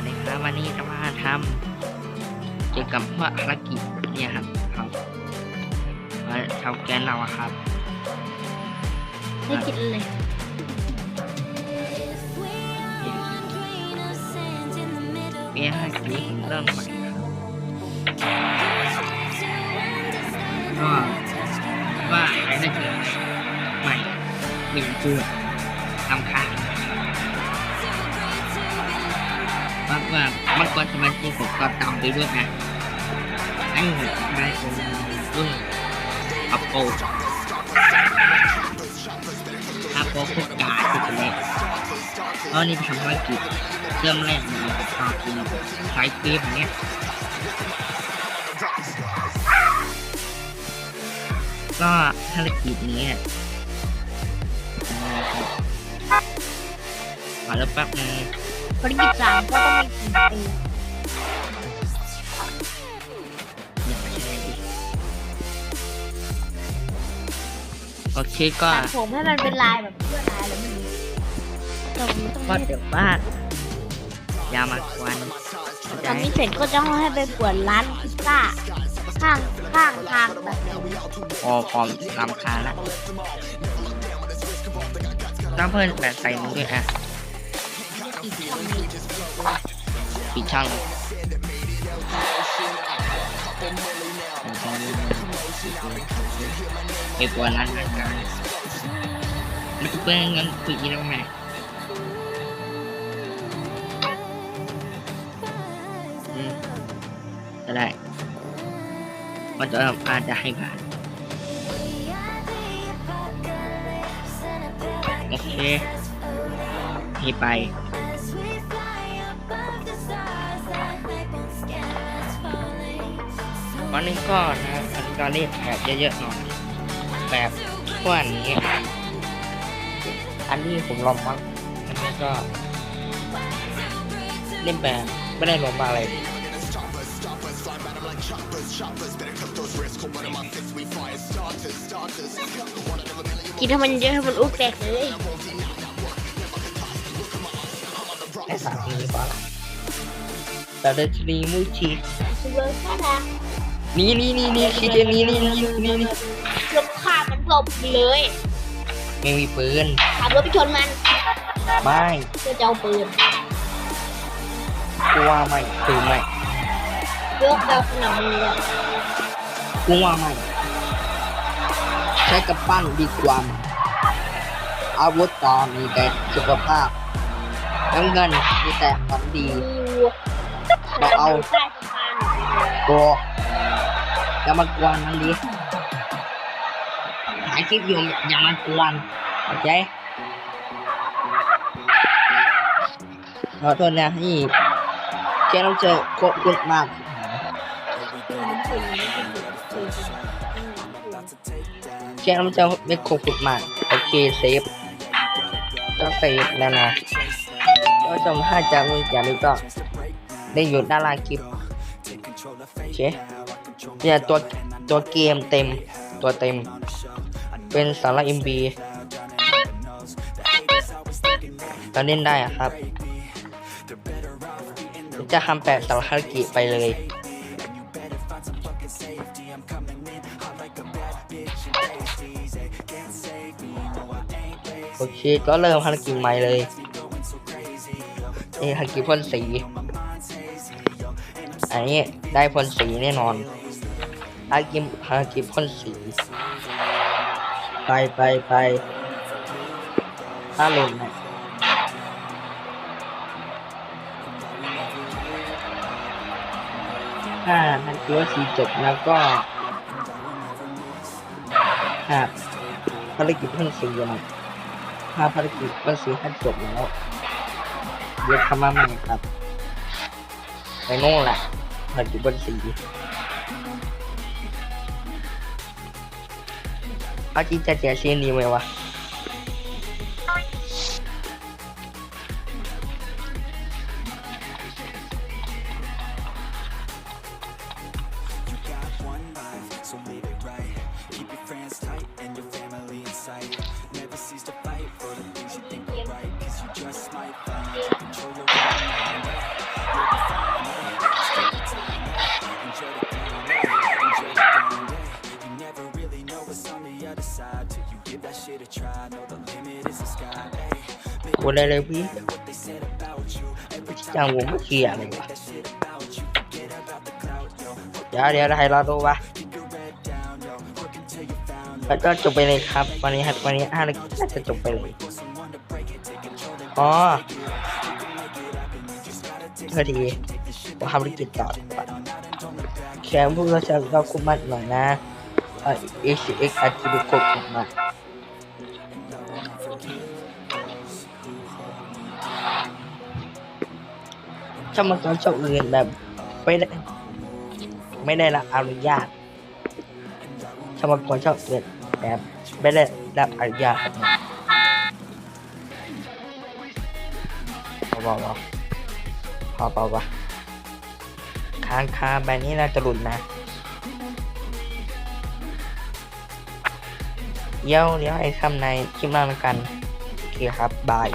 วัสดีครับวันนี้จะมาทำเกี่ยวกับว่าภารกิจเนี่ยครับครับว่าชาวแกนเราอะครับไม่กินเลยเปียให้สีผมเริ่มใหม่ครับก็ว่าใครได้เจอใหม่หมิ่นเกลือทำค้า งว่าว่ามันก็สมาชิกผมก็ตามไปด้วยนะไอ้หัวได้คนรุ่นอัปโปอัปโปคุกกาที่จะเล่นตอนนี้ทำภารกิจเริ่มแรกเลยตอนที่สายเกมเนี้ยก็ภารกิจนี้ขอแล้วแป๊บนึง ภารกิจสามก็ต้องมีกินเองยังไม่ใช่ดิโอเคก็ตัดผมให้มันเป็นลายแบบเพื่อลายแล้วมันตรงนี้ต้องก็มีเดี๋ยวบ้านอยามากวนเข้าใจทำนี้เสร็จก็จะให้ไปเปิดร้านพิซซ่าข้างข้างทางแบบพอพร้อมลำคาญละต้องเพิ่มแบบใส่มึงด้วยอะอีกช่องนี้ ปิดช่องไอ้กวนร้านอาหารมันจะเปิ้ลเงินคุยอีกแล้วไงอืมก็ได้มันจะอาจจะให้ผ่านโอเคให้ไป วันนี้ก็นะครับอันนี้ก็เรียกแบบเยอะๆหน่อยแบบพวกนี้อันนี้ผมลองบ้างอันนี้ก็ เล่นแบบไม่ได้ลงมาอะไร กินให้มันเยอะให้มันอุ้แตกเลยไอ้สามนี้ป่ะ แต่เดชนีมุชิซูเปอร์ค่านะนี่นี่นี่นี่คิดเจนี่นี่นี่นี่นี่ลบขาดมันหลบเลยไม่มีปืนขับรถไปชนมันไม่เพื่อจะเอาปืนกลัวไม่ปืนไม่เลือกเอาสนับมือเลยกลัวไม่ใช้กระปั้นดีกว่าอาวุธต่อมีแต่สุขภาพน้ำเงินมีแต่ฝันดีมีวัว เราเอาตัวอย่ามากวนมันดิถ่ายคลิปอยู่อย่ามากวนเข้าใจขอโทษนะนี่แกต้องเจอโคตรมากแกต้องเจอไม่โคตรมากโอเคเซฟก็เซฟแล้วนะก็ชมถ้าจะมีอย่าลืมก็ ได้อยู่ด้านล่างคลิปโอเคเนี่ยตัวตัวเกมเต็มตัวเต็ม เป็นสาระ MB เราเล่นได้อะครับจะทำแปดสารคดีไปเลยโอเคก็เริ่มภารกิจใหม่เลยเอ้ภารกิจพ่นสี นนี้ได้พ่นสีแน่นอนภากิจภากิจพ่นสี ไปไปไปถ้าหล่นนะถ้าทันทีว่าสีจบแล้วก็หากภารกิจพ่นสีนะถ้าภารกิจพ่นสีให้จบแล้วเดี๋ยวทำมาใหม่ครับ ไปโน่นแหละ มันอยู่บนสีเดได้เลยพี่จังผมไม่เคลียร์เลยวะเดี๋ยวเดี๋ยวให้เราดูวะแล้วก็จบไปเลยครับ วันนี้ครับวันนี้ห้านาทีน่าจะจบไปเลยอ๋อพอดีผมทำธุรกิจต่อแค่พวกเราจะเราคุมมันหน่อยนะเอ่อ X X อาจจะดูกด ผมมาถ้ามันก็ชอบอื่นแบบไม่ได้ไม่ได้รับอนุญาตถ้ามันก็ชอบอื่นแบบไม่ได้รับอนุญาตเบาๆพอเบาๆวะค้างคาแบบนี้น่าจะหลุดนะเดี๋ยวเดี๋ยวให้คำในคลิปหน้าแล้วกัน โอเคครับ บาย